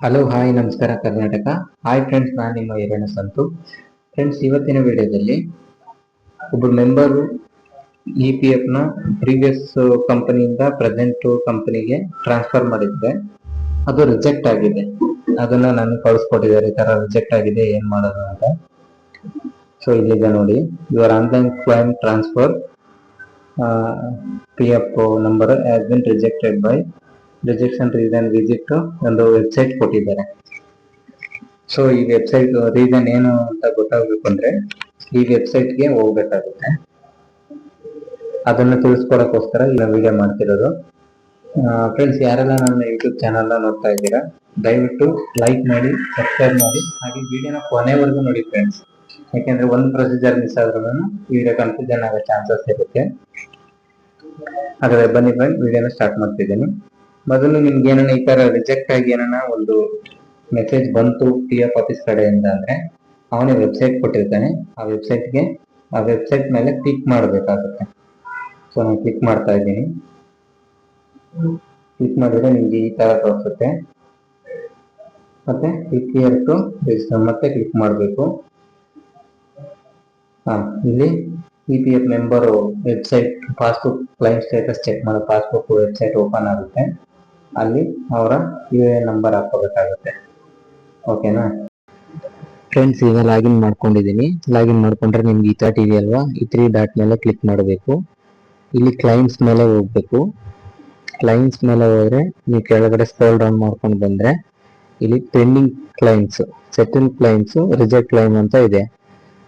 Hello hi ನಮಸ್ಕಾರ, Karnataka. Hi friends ನಾನು ನಿಮ್ಮ ಹಿರಣ್ಯ ಸಂತು. ಫ್ರೆಂಡ್ಸ್ ಇವತ್ತಿನ ವಿಡಿಯೋದಲ್ಲಿ ಒಬ್ಬ ಮೆಂಬರು ಇ ಪಿ ಎಫ್ನ ಪ್ರೀವಿಯಸ್ ಕಂಪನಿಯಿಂದ ಪ್ರೆಸೆಂಟ್ ಕಂಪನಿಗೆ ಟ್ರಾನ್ಸ್ಫರ್ ಮಾಡಿದ್ರೆ ಅದು ರಿಜೆಕ್ಟ್ ಆಗಿದೆ. ಅದನ್ನ ನಾನು ಕಳಿಸ್ಕೊಟ್ಟಿದ್ದಾರೆ, ಈ ತರ ರಿಜೆಕ್ಟ್ ಆಗಿದೆ, ಏನ್ ಮಾಡೋದು ಅಂತ. ಸೊ ಇಲ್ಲಿದೆ ನೋಡಿ your online claim transfer P F number has been rejected by rejection reason visit ಒಂದು ವೆಬ್ಸೈಟ್ ಕೊಟ್ಟಿದ್ದಾರೆ. ಸೊ ಈ ವೆಬ್ಸೈಟ್ ರೀಸನ್ ಏನು ಅಂತ ಗೊತ್ತಾಗಬೇಕು ಅಂದ್ರೆ, ಈ ವೆಬ್ಸೈಟ್ಗೆ ಹೋಗ್ಬೇಕಾಗುತ್ತೆ. ಅದನ್ನು ತಿಳಿಸ್ಕೊಡಕ್ಕೋಸ್ಕರ ಈ ವಿಡಿಯೋ ಮಾಡ್ತಿರೋದು. ಫ್ರೆಂಡ್ಸ್ ಯಾರೆಲ್ಲ ನನ್ನ ಯೂಟ್ಯೂಬ್ ಚಾನಲ್ನ ನೋಡ್ತಾ ಇದ್ದೀರಾ, ದಯವಿಟ್ಟು ಲೈಕ್ ಮಾಡಿ ಸಬ್ಸ್ಕ್ರೈಬ್ ಮಾಡಿ, ಹಾಗೆ ವಿಡಿಯೋನ ಕೊನೆವರೆಗೂ ನೋಡಿ ಫ್ರೆಂಡ್ಸ್ ಯಾಕೆಂದ್ರೆ ಒಂದು ಪ್ರೊಸೀಜರ್ ಮಿಸ್ ಆದ್ರೂ ವಿಡಿಯೋ ಕನ್ಫ್ಯೂಷನ್ ಆಗೋ ಚಾನ್ಸಸ್ ಇರುತ್ತೆ. ಹಾಗಾದ್ರೆ ಬನ್ನಿ ಫ್ರೆಂಡ್ ವಿಡಿಯೋನ ಸ್ಟಾರ್ಟ್ ಮಾಡ್ತಿದ್ದೀನಿ. ಮೊದಲು ನಿಮ್ಗೆ ಏನಾನ ಈ ತರ ರಿಜೆಕ್ಟ್ ಆಗಿ ಏನಾನ ಒಂದು ಮೆಸೇಜ್ ಬಂತು ಪಿ ಎಫ್ ಆಫೀಸ್ ಕಡೆಯಿಂದ ಅಂದ್ರೆ ಅವನೇ ವೆಬ್ಸೈಟ್ ಕೊಟ್ಟಿರ್ತಾನೆ. ಆ ವೆಬ್ಸೈಟ್ಗೆ ಆ ವೆಬ್ಸೈಟ್ ಮೇಲೆ ಕ್ಲಿಕ್ ಮಾಡಬೇಕಾಗುತ್ತೆ. ಸೊ ನಾನು ಕ್ಲಿಕ್ ಮಾಡ್ತಾ ಇದ್ದೀನಿ. ಕ್ಲಿಕ್ ಮಾಡಿದ್ರೆ ನಿಮ್ಗೆ ಈ ತರ ತೋರಿಸುತ್ತೆ. ಮತ್ತೆ ಕ್ಲಿಕ್ ಇಯರ್ ಟು ರಿಜಿಸ್ಟರ್ ಮತ್ತೆ ಕ್ಲಿಕ್ ಮಾಡಬೇಕು. ಹಾ, ಇಲ್ಲಿ E P F member website passbook client status check ಮಾಡೋ ಪಾಸ್ಬುಕ್ ವೆಬ್ಸೈಟ್ ಓಪನ್ ಆಗುತ್ತೆ. ಅಲ್ಲಿ ಅವರ ಯು ಎ ನಂಬರ್ ಹಾಕೋಬೇಕಾಗುತ್ತೆ ಓಕೆನಾ ಫ್ರೆಂಡ್ಸ್ ಈಗ ಲಾಗಿನ್ ಮಾಡ್ಕೊಂಡಿದ್ದೀನಿ. ಲಾಗಿನ್ ಮಾಡ್ಕೊಂಡ್ರೆ ನಿಮ್ಗೆ ಈ ಚಾಟ್ ಇದೆಯಲ್ವಾ ಈ ತ್ರೀ ಡಾಟ್ ಮೇಲೆ ಕ್ಲಿಕ್ ಮಾಡಬೇಕು. ಇಲ್ಲಿ ಕ್ಲೈಂಟ್ಸ್ ಮೇಲೆ ಹೋಗ್ಬೇಕು. ಕ್ಲೈಂಟ್ಸ್ ಮೇಲೆ ಹೋದ್ರೆ ನೀವು ಕೆಳಗಡೆ ಸ್ಕ್ರೋಲ್ ಡೌನ್ ಮಾಡ್ಕೊಂಡು ಬಂದರೆ ಇಲ್ಲಿ pending clients settle claims reject claim ಅಂತ ಇದೆ.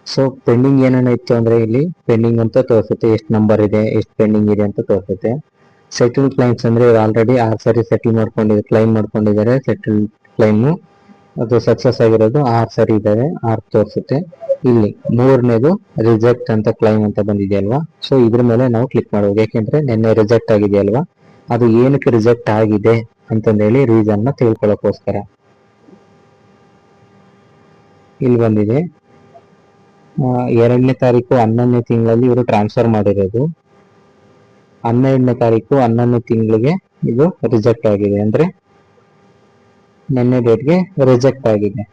ಸೊ ಪೆಂಡಿಂಗ್ ಏನೇನ ಇತ್ತು ಅಂದ್ರೆ ಇಲ್ಲಿ ಪೆಂಡಿಂಗ್ ಅಂತ ತೋರಿಸುತ್ತೆ. ಎಷ್ಟು ನಂಬರ್ ಇದೆ, ಎಷ್ಟು ಪೆಂಡಿಂಗ್ ಇದೆ ಅಂತ ತೋರಿಸುತ್ತೆ. ಸೆಟಲ್ ಕ್ಲೈಮ್ಸ್ ಅಂದ್ರೆ ಆಲ್ರೆಡಿ ಆರು ಸರಿ ಸೆಟಲ್ ಮಾಡ್ಕೊಂಡಿದ್ದಾರೆ ಕ್ಲೈಮ್ ಮಾಡ್ಕೊಂಡಿದ್ದಾರೆ ಸೆಟಲ್ ಕ್ಲೈಮ್ ಅದು ಸಕ್ಸಸ್ ಆಗಿರೋದು ಆರು ಸರಿ ಇದ್ದಾರೆ ಆರ್ ತೋರಿಸುತ್ತೆ. ಇಲ್ಲಿ ಮೂರನೇದು ರಿಜೆಕ್ಟ್ ಅಂತ ಕ್ಲೈಮ್ ಅಂತ ಬಂದಿದೆ ಅಲ್ವಾ? ಸೊ ಇದ್ರ ಮೇಲೆ ನಾವು ಕ್ಲಿಕ್ ಮಾಡಬಹುದು ಯಾಕೆಂದ್ರೆ ನಿನ್ನೆ ರಿಜೆಕ್ಟ್ ಆಗಿದೆ ಅಲ್ವಾ? ಅದು ಏನಕ್ಕೆ ರಿಜೆಕ್ಟ್ ಆಗಿದೆ ಅಂತಂದೇಳಿ ರೀಸನ್ನ ತಿಳ್ಕೊಳ್ಳೋಕೋಸ್ಕರ. ಇಲ್ಲಿ ಬಂದಿದೆ. ಎರಡನೇ ತಾರೀಕು ಹನ್ನೊಂದನೇ ತಿಂಗಳಲ್ಲಿ ಇವರು ಟ್ರಾನ್ಸ್ಫರ್ ಮಾಡಿರೋದು. ಹನ್ನೆರಡನೇ ತಾರೀಕು ಹನ್ನೊಂದನೇ ತಿಂಗಳಿಗೆ ಇದು ರಿಜೆಕ್ಟ್ ಆಗಿದೆ. ಅಂದ್ರೆ ನಿನ್ನೆ ಡೇಟ್ಗೆ ರಿಜೆಕ್ಟ್ ಆಗಿದೆ.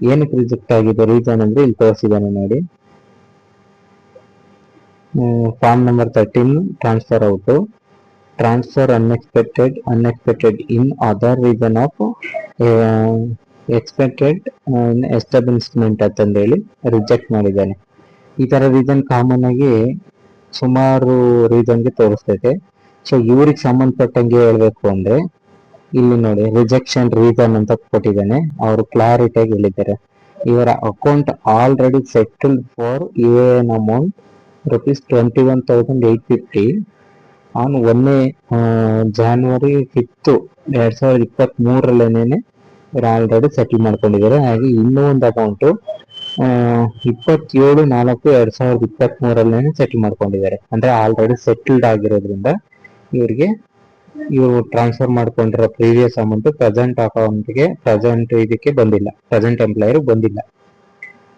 ಏನಕ್ಕೆ ರಿಜೆಕ್ಟ್ ಆಗಿದೆ? ರೀಸನ್ ಅಂದ್ರೆ ಇಲ್ಲಿ ತೋರಿಸಿದ್ದಾನೆ ನೋಡಿ. Form number thirteen transfer out transfer unexpected unexpected in other reason of expected establishment ಅಂತಂದೇಳಿ ರಿಜೆಕ್ಟ್ ಮಾಡಿದ್ದಾನೆ. ಈ ತರ ರೀಸನ್ ಕಾಮನ್ ಆಗಿ ಸುಮಾರು ರೀಸನ್ಗೆ ತೋರಿಸ್ತೈತೆ. ಸೊ ಇವ್ರಿಗೆ ಸಂಬಂಧಪಟ್ಟಂಗೆ ಹೇಳ್ಬೇಕು ಅಂದ್ರೆ, ಇಲ್ಲಿ ನೋಡಿ ರಿಜೆಕ್ಷನ್ ರೀಸನ್ ಅಂತ ಕೊಟ್ಟಿದ್ದಾನೆ. ಅವರು ಕ್ಲಾರಿಟಿಯಾಗಿ ಹೇಳಿದ್ದಾರೆ. ಇವರ account already settled for you and amount rupees twenty one thousand eight fifty on ಒಂದೇ ಜಾನ್ವರಿ ಫಿಫ್ತ್ ಎರಡ್ ಸಾವಿರದ ಇಪ್ಪತ್ತ್ ಮೂರರಲ್ಲೇನೆ ಇವರು ಆಲ್ರೆಡಿ ಸೆಟಲ್ ಮಾಡ್ಕೊಂಡಿದ್ದಾರೆ. ಹಾಗೆ ಇನ್ನೂ ಒಂದು ಅಕೌಂಟು ಇಪ್ಪತ್ತೇಳು ನಾಲ್ಕು ಎರಡ್ ಸಾವಿರದ ಇಪ್ಪತ್ತ್ ಮೂರಲ್ಲೇನೆ ಸೆಟಲ್ ಮಾಡ್ಕೊಂಡಿದ್ದಾರೆ. ಅಂದ್ರೆ ಆಲ್ರೆಡಿ ಸೆಟಲ್ಡ್ ಆಗಿರೋದ್ರಿಂದ ಇವರಿಗೆ ಇವರು ಟ್ರಾನ್ಸ್ಫರ್ ಮಾಡ್ಕೊಂಡಿರೋ ಪ್ರೀವಿಯಸ್ ಅಮೌಂಟ್ ಪ್ರೆಸೆಂಟ್ ಅಕೌಂಟ್ಗೆ ಪ್ರೆಸೆಂಟ್ ಇದಕ್ಕೆ ಬಂದಿಲ್ಲ. ಪ್ರೆಸೆಂಟ್ ಎಂಪ್ಲಾಯರ್ ಬಂದಿಲ್ಲ.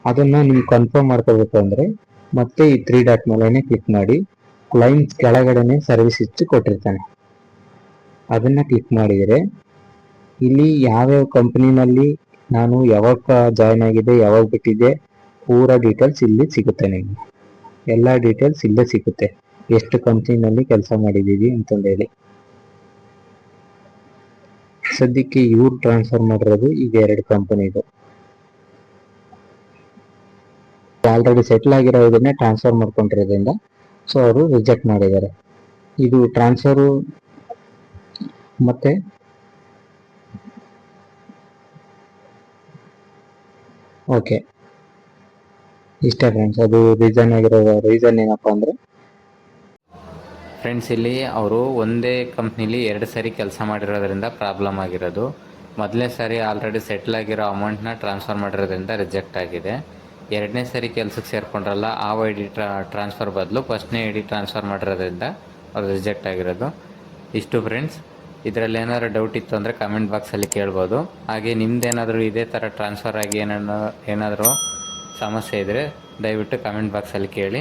ಅದನ್ನ ನೀವು ಕನ್ಫರ್ಮ್ ಮಾಡ್ಕೋಬೇಕು ಅಂದ್ರೆ ಮತ್ತೆ ಈ ತ್ರೀ ಡಾಟ್ ಮೇಲೆನೆ ಕ್ಲಿಕ್ ಮಾಡಿ ಕ್ಲೈಂಟ್ ಕೆಳಗಡೆನೆ ಸರ್ವಿಸ್ ಇಚ್ಚು ಕೊಟ್ಟಿರ್ತಾನೆ. ಅದನ್ನ ಕ್ಲಿಕ್ ಮಾಡಿದರೆ ಇಲ್ಲಿ ಯಾವ್ಯಾವ ಕಂಪನಿನಲ್ಲಿ ನಾನು ಯಾವಾಗ ಜಾಯ್ನ್ ಆಗಿದೆ ಯಾವಾಗ ಬಿಟ್ಟಿದ್ದೆ, ಪೂರ ಡೀಟೇಲ್ಸ್ ಇಲ್ಲಿ ಸಿಗುತ್ತೆ ನಿಮಗೆ. ಎಲ್ಲ ಡೀಟೇಲ್ಸ್ ಇಲ್ಲೇ ಸಿಗುತ್ತೆ. ಎಷ್ಟು ಕಂಪ್ನಿನಲ್ಲಿ ಕೆಲಸ ಮಾಡಿದ್ದೀವಿ ಅಂತಂದೇಳಿ ಸದ್ಯಕ್ಕೆ ಇವ್ರು ಟ್ರಾನ್ಸ್ಫರ್ ಮಾಡಿರೋದು ಈಗ ಎರಡು ಕಂಪನಿದು ಆಲ್ರೆಡಿ ಸೆಟ್ಲ್ ಆಗಿರೋದನ್ನೇ ಟ್ರಾನ್ಸ್ಫರ್ ಮಾಡ್ಕೊಂಡಿರೋದ್ರಿಂದ ಸೊ ಅವರು ರಿಜೆಕ್ಟ್ ಮಾಡಿದ್ದಾರೆ. ಇದು ಟ್ರಾನ್ಸ್ಫರು ಮತ್ತೆ ಓಕೆ ಇಷ್ಟೇ ಫ್ರೆಂಡ್ಸ್ ಅದು ರೀಸನ್ ಆಗಿರೋ ರೀಸನ್ ಏನಪ್ಪ ಅಂದರೆ? ಫ್ರೆಂಡ್ಸ್ ಇಲ್ಲಿ ಅವರು ಒಂದೇ ಕಂಪ್ನಿಲಿ ಎರಡು ಸಾರಿ ಕೆಲಸ ಮಾಡಿರೋದ್ರಿಂದ ಪ್ರಾಬ್ಲಮ್ ಆಗಿರೋದು. ಮೊದಲನೇ ಸಾರಿ ಆಲ್ರೆಡಿ ಸೆಟ್ಲ್ ಆಗಿರೋ ಅಮೌಂಟ್ನ ಟ್ರಾನ್ಸ್ಫರ್ ಮಾಡಿರೋದ್ರಿಂದ ರಿಜೆಕ್ಟ್ ಆಗಿದೆ. ಎರಡನೇ ಸಾರಿ ಕೆಲಸಕ್ಕೆ ಸೇರ್ಕೊಂಡ್ರಲ್ಲ, ಆ ಐ ಡಿ ಟ್ರಾ ಟ್ರಾನ್ಸ್ಫರ್ ಬದಲು ಫಸ್ಟ್ನೇ ಐ ಡಿ ಟ್ರಾನ್ಸ್ಫರ್ ಮಾಡಿರೋದ್ರಿಂದ ಅವ್ರು ರಿಜೆಕ್ಟ್ ಆಗಿರೋದು. ಇಷ್ಟು ಫ್ರೆಂಡ್ಸ್ ಇದರಲ್ಲಿ ಏನಾದರೂ ಡೌಟ್ ಇತ್ತು ಅಂದರೆ ಕಮೆಂಟ್ ಬಾಕ್ಸಲ್ಲಿ ಕೇಳ್ಬೋದು. ಹಾಗೆ ನಿಮ್ಮದೇನಾದರೂ ಇದೇ ಥರ ಟ್ರಾನ್ಸ್ಫರ್ ಆಗಿ ಏನನ್ನು ಏನಾದರೂ ಸಮಸ್ಯೆ ಇದ್ದರೆ ದಯವಿಟ್ಟು ಕಮೆಂಟ್ ಬಾಕ್ಸಲ್ಲಿ ಕೇಳಿ.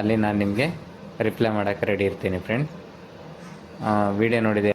ಅಲ್ಲಿ ನಾನು ನಿಮಗೆ ರಿಪ್ಲೈ ಮಾಡೋಕ್ಕೆ ರೆಡಿ ಇರ್ತೀನಿ ಫ್ರೆಂಡ್ ವಿಡಿಯೋ ನೋಡಿದೆ.